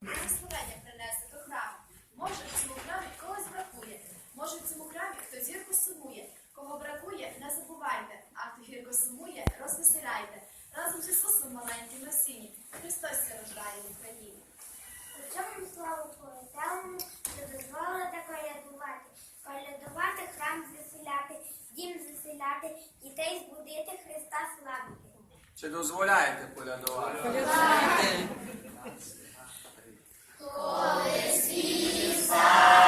Благословення принесе до храму. Може, в цьому храмі когось бракує. Може, в цьому храмі хто гірко сумує. Кого бракує, не забувайте, а хто гірко сумує, розвеселяйте. Разом з Ісусом маленьким на сині. Христос рождає в Україні. Чому славу поетелому, що дозволите колядувати, колядувати храм заселяти, дім заселяти, дітей збудити, Христа славити. Чи дозволяєте полядувати? Мир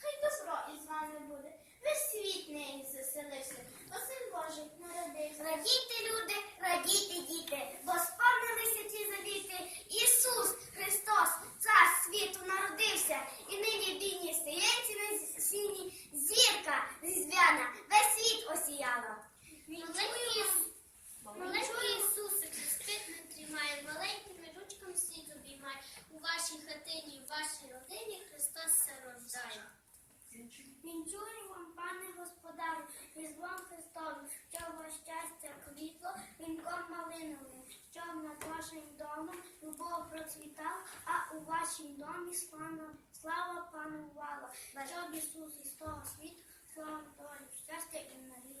Хай добро із вами буде. Весь світ неї заселився, бо син Божий народився. Радійте, люди, радійте, діти, бо сповнилися ті завіти. Ісус Христос, цар світу народився, і нині в дійній стоянці на сіні зірка різдвяна, весь світ осіяла. Маленький Ісусик спить не тримає, маленькими ручками світ обіймає. У вашій хатині, у вашій родині Христос се рождає. Вінчую вам, пане господарю, Христовим, що вас щастя квітло, вінком малиновим, щоб над вашим домом любов процвітала, а у вашім домі слава, слава панувала. Щоб Ісус із того світу, слава долі, щастя і надії.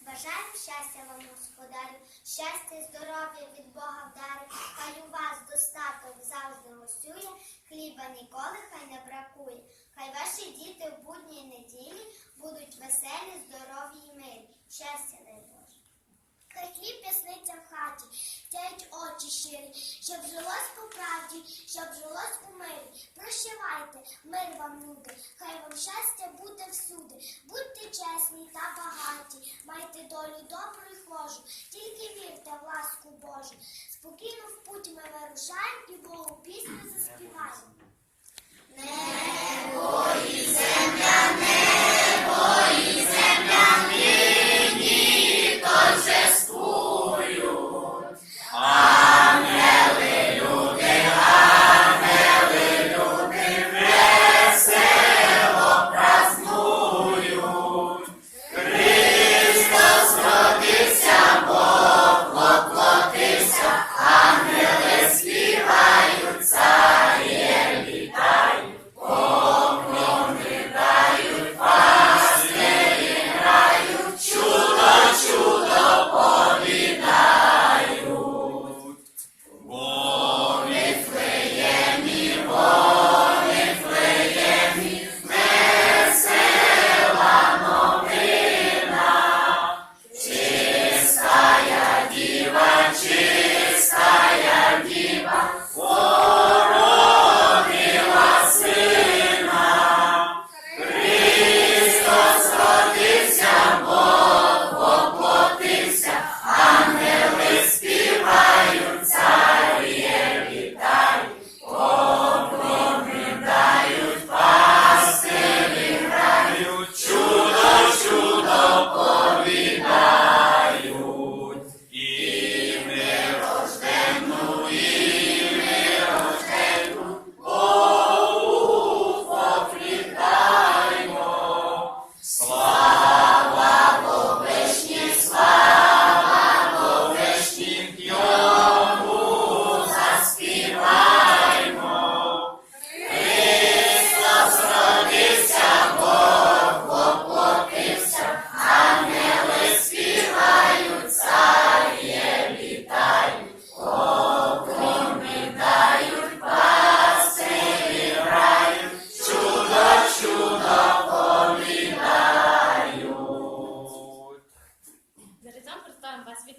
Бажаємо щастя вам, господарю, щастя здоров'я від Бога вдарить, хай у вас достаток завжди гостює, хліба ніколи хай не бракує. Хай ваші діти в будні неділі будуть веселі, здорові. Щастя дай Боже. Хай хліб в хаті, тять очі щирі, щоб жилось по правді, щоб жилось у мирі. Прощавайте, мир вам, люди, хай вам щастя буде всюди. Будьте чесні та багаті, майте долю добру і хожу, тільки вірте в ласку Божу. Спокійно в путь ми вирушаємо і Богу пісню заспіваємо.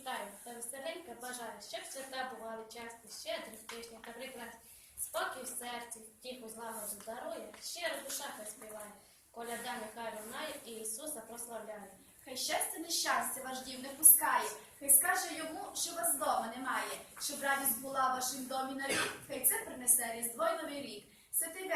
Вітаю та веселенька бажаю, щоб свята бували часті, щедрих тижня та прекрасні. Спокій в серці, тиху злагоду дарує, щиро душа хай співає. Коляда нехай лунає і Ісуса прославляє. Хай щастя нещастя ваш не пускає, хай скаже йому, що вас вдома немає, щоб радість була в вашім домі на рік, хай це принесе різдво й новий рік. Святий